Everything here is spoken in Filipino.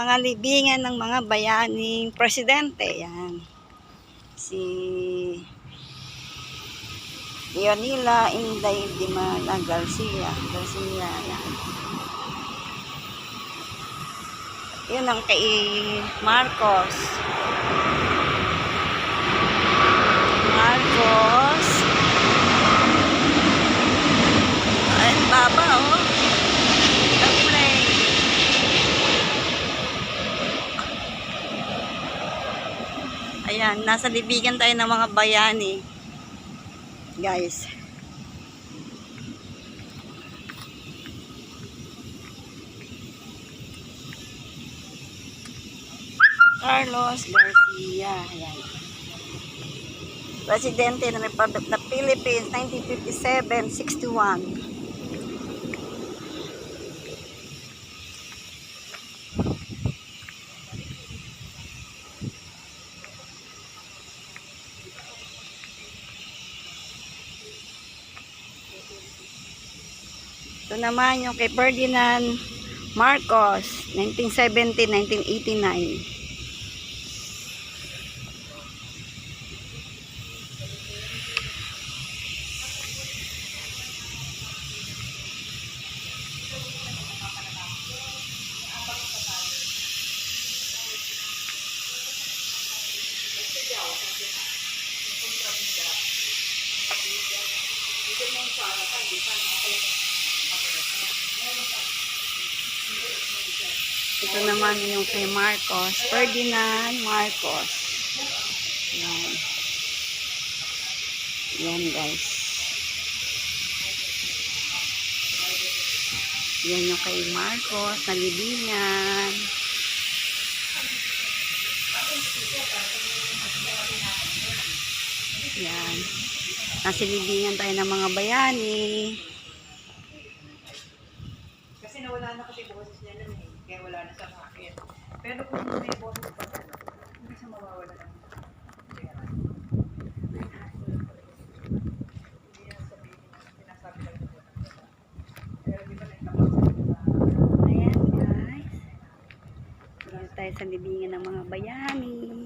mga libingan ng mga bayaning presidente. Yan. Si Leonila Inday Dimala Garcia. Garcia, yan. Yun ang kay. Marcos. Ayan, nasa libigan tayo ng mga bayani. Guys. Carlos Garcia. Ayan. Presidente ng Republic ng Philippines, 1957-61. Ito naman yung kay Ferdinand Marcos, 1970-1989. Ito naman yung kay Marcos, Ferdinand Marcos. Yan. Yan guys. Yan yung kay Marcos, na libingan. Yan. Nasa libingan tayo ng mga bayani. Kasi nawala na kasi boses niya nun eh. Kaya wala na sa akin. Pero kung may boses pa hindi siya mawawala ng tayo sa libingan ng mga bayani.